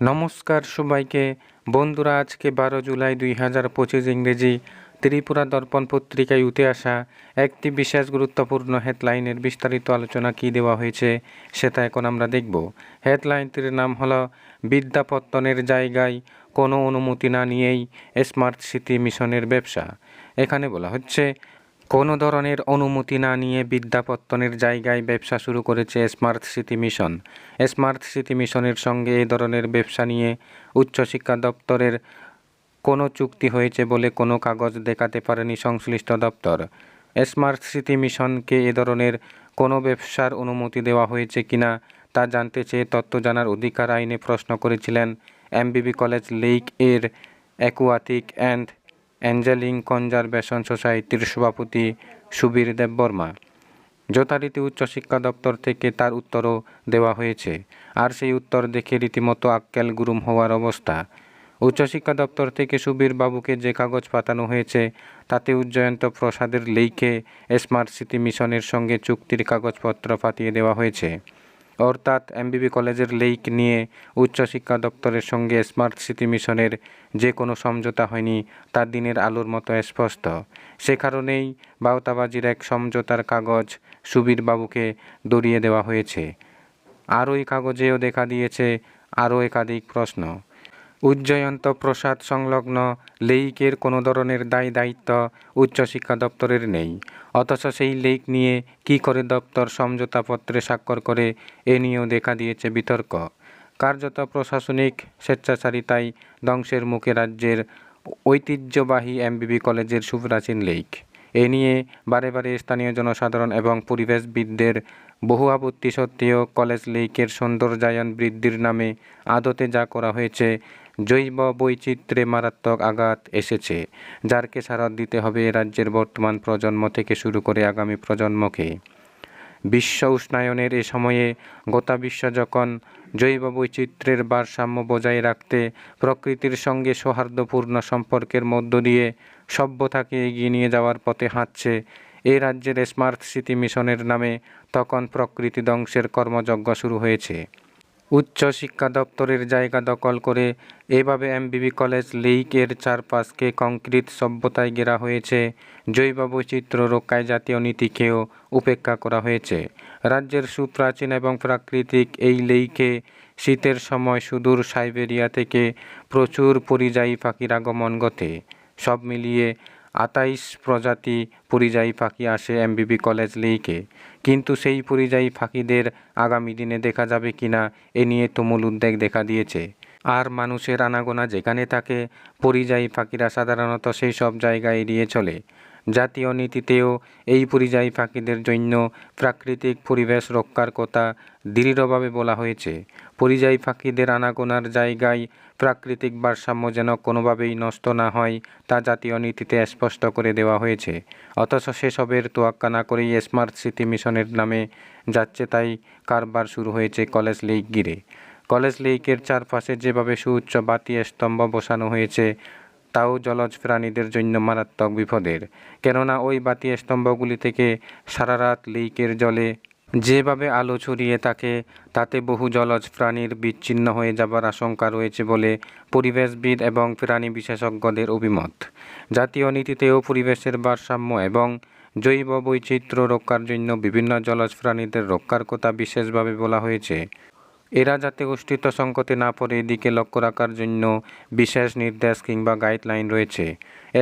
নমস্কার সবাইকে। বন্ধুরা, আজকে বারো জুলাই দুই হাজার পঁচিশ ইংরেজি ত্রিপুরা দর্পণ পত্রিকায় উঠে আসা একটি বিশেষ গুরুত্বপূর্ণ হেডলাইনের বিস্তারিত আলোচনা কী দেওয়া হয়েছে সেটা এখন আমরা দেখব। হেডলাইনটির নাম হলো, বিদ্যাপত্তনের জায়গায় কোনো অনুমতি না নিয়েই স্মার্ট সিটি মিশনের ব্যবসা। এখানে বলা হচ্ছে কোনো ধরনের অনুমতি না নিয়ে বিদ্যাপত্তনের জায়গায় ব্যবসা শুরু করেছে smart city mission. Smart city মিশনের সঙ্গে এ ধরনের ব্যবসা নিয়ে উচ্চশিক্ষা দপ্তরের কোনো চুক্তি হয়েছে বলে কোনো কাগজ দেখাতে পারেনি সংশ্লিষ্ট দপ্তর। স্মার্ট সিটি মিশনকে এ ধরনের কোনো ব্যবসার অনুমতি দেওয়া হয়েছে কিনা তা জানতে চেয়ে তথ্য জানার অধিকার আইনে প্রশ্ন করেছিলেন এমবিবি কলেজ লেক এর অ্যাকুয়াটিক অ্যান্ড অ্যাঞ্জেলিং কনজারভেশন সোসাইটির সভাপতি সুবীর দেববর্মা যথারীতি উচ্চশিক্ষা দপ্তর থেকে তার উত্তরও দেওয়া হয়েছে। আর সেই উত্তর দেখে রীতিমতো আক্কেল গুরুম হওয়ার অবস্থা। উচ্চশিক্ষা দপ্তর থেকে সুবীর বাবুকে যে কাগজ পাতানো হয়েছে, তাতে উজ্জয়ন্ত প্রসাদের লেইকে স্মার্ট সিটি মিশনের সঙ্গে চুক্তির কাগজপত্র পাঠিয়ে দেওয়া হয়েছে। অর্থাৎ এমবিবি কলেজের লেইক নিয়ে উচ্চশিক্ষা দপ্তরের সঙ্গে স্মার্ট সিটি মিশনের যে কোনো সমঝোতা হয়নি, তা দিনের আলোর মতো স্পষ্ট। সে কারণেই বাউতাবাজির এক সমঝোতার কাগজ সুবীর বাবুকে দড়িয়ে দেওয়া হয়েছে। আর ওই কাগজেও দেখা দিয়েছে আরও একাধিক প্রশ্ন। উজ্জয়ন্ত প্রসাদ সংলগ্ন লেইকের কোনো ধরনের দায় দায়িত্ব উচ্চশিক্ষা দপ্তরের নেই। অথচ সেই লেক নিয়ে কি করে দপ্তর সমঝোতাপত্রে স্বাক্ষর করে, এ নিয়েও দেখা দিয়েছে বিতর্ক। কার্যত প্রশাসনিক স্বেচ্ছাচারিতায় ধ্বংসের মুখে রাজ্যের ঐতিহ্যবাহী এমবিবি কলেজের শুভরাচীন লেক এ নিয়ে বারে বারে স্থানীয় জনসাধারণ এবং পরিবেশবিদদের বহু আপত্তি সত্ত্বেও কলেজ লেকের সৌন্দর্যায়ন বৃদ্ধির নামে আদতে যা করা হয়েছে জৈব বৈচিত্র্যে মারাত্মক আঘাত এসেছে যার খেসারত দিতে হবে রাজ্যের বর্তমান প্রজন্ম থেকে শুরু করে আগামী প্রজন্মকে। বিশ্ব উষ্ণায়নের এ সময়ে গোটা বিশ্ব যখন জৈব বৈচিত্র্যের ভারসাম্য বজায় রাখতে প্রকৃতির সঙ্গে সৌহার্দ্যপূর্ণ সম্পর্কের মধ্য দিয়ে সভ্যতাকে এগিয়ে নিয়ে যাওয়ার পথে হাঁটছে, এ রাজ্যের স্মার্ট সিটি মিশনের নামে তখন প্রকৃতি ধ্বংসের কর্মযজ্ঞ শুরু হয়েছে। উচ্চ শিক্ষা দপ্তরের জায়গা দখল করে এভাবে এমবিবি কলেজ লেইকের চারপাশকে কংক্রিট সভ্যতায় ঘেরা হয়েছে। জৈব বৈচিত্র্য রক্ষায় জাতীয় নীতিকেও উপেক্ষা করা হয়েছে। রাজ্যের সুপ্রাচীন এবং প্রাকৃতিক এই লেইকে শীতের সময় সুদূর সাইবেরিয়া থেকে প্রচুর পরিযায়ী পাখির আগমন ঘটে। সব মিলিয়ে আটাইশ প্রজাতি পরিযায়ী পাখি আসে এমবিবি কলেজ লেইকে কিন্তু সেই পরিযায়ী পাখিদের আগামী দিনে দেখা যাবে কিনা, এ নিয়ে তুমুল উদ্বেগ দেখা দিয়েছে। আর মানুষের আনাগোনা যেখানে থাকে, পরিযায়ী পাখিরা সাধারণত সেই সব জায়গায় এড়িয়ে চলে। জাতীয় নীতিতেও এই পরিযায়ী পাখিদের জন্য প্রাকৃতিক পরিবেশ রক্ষার কথা দৃঢ়ভাবে বলা হয়েছে। পরিযায়ী পাখিদের আনাগোনার জায়গায় প্রাকৃতিক ভারসাম্য যেন কোনোভাবেই নষ্ট না হয় তা জাতীয় নীতিতে স্পষ্ট করে দেওয়া হয়েছে। অথচ সেসবের তোয়াক্কা না করেই স্মার্ট সিটি মিশনের নামে যাচ্ছে তাই কারবার শুরু হয়েছে কলেজ লেক গিরে কলেজ লেকের চারপাশে যেভাবে সুউচ্চ বাতি স্তম্ভ বসানো হয়েছে, তাও জলজ প্রাণীদের জন্য মারাত্মক বিপদের। কেননা ওই বাতি স্তম্ভগুলি থেকে সারা রাত লেকের জলে যেভাবে আলো ছড়িয়ে থাকে, তাতে বহু জলজ প্রাণীর বিচ্ছিন্ন হয়ে যাবার আশঙ্কা রয়েছে বলে পরিবেশবিদ এবং প্রাণী বিশেষজ্ঞদের অভিমত। জাতীয় নীতিতেও পরিবেশের ভারসাম্য এবং জৈব বৈচিত্র্য রক্ষার জন্য বিভিন্ন জলজ প্রাণীদের রক্ষার কথা বিশেষভাবে বলা হয়েছে। এরা যাতে অস্তিত্ব সংকটে না পড়ে এদিকে লক্ষ্য রাখার জন্য বিশেষ নির্দেশ কিংবা গাইডলাইন রয়েছে।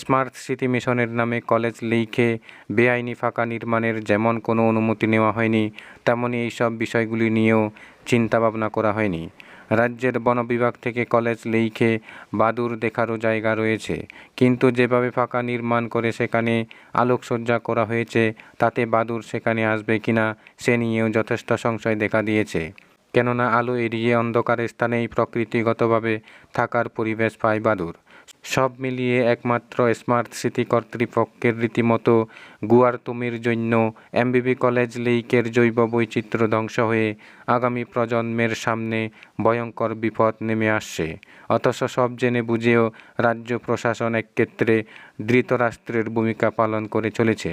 স্মার্ট সিটি মিশনের নামে কলেজ লিখে বেআইনি ফাঁকা নির্মাণের যেমন কোনো অনুমতি নেওয়া হয়নি তেমনই এইসব বিষয়গুলি নিয়েও চিন্তাভাবনা করা হয়নি। রাজ্যের বন বিভাগ থেকে কলেজ লিখে বাদুর দেখারও জায়গা রয়েছে, কিন্তু যেভাবে ফাঁকা নির্মাণ করে সেখানে আলোকসজ্জা করা হয়েছে, তাতে বাদুর সেখানে আসবে কিনা সে নিয়েও যথেষ্ট সংশয় দেখা দিয়েছে। কেননা আলো এড়িয়ে অন্ধকার স্থানেই প্রকৃতিগতভাবে থাকার পরিবেশ পায় বাদুর। সব মিলিয়ে একমাত্র স্মার্ট সিটি কর্তৃপক্ষের রীতিমতো গুয়ার তুমির জন্য এমবিবি কলেজ লেইকের জৈব বৈচিত্র্য ধ্বংস হয়ে আগামী প্রজন্মের সামনে ভয়ঙ্কর বিপদ নেমে আসছে। অথচ সব জেনে বুঝেও রাজ্য প্রশাসন এক ক্ষেত্রে ধৃতরাষ্ট্রের ভূমিকা পালন করে চলেছে।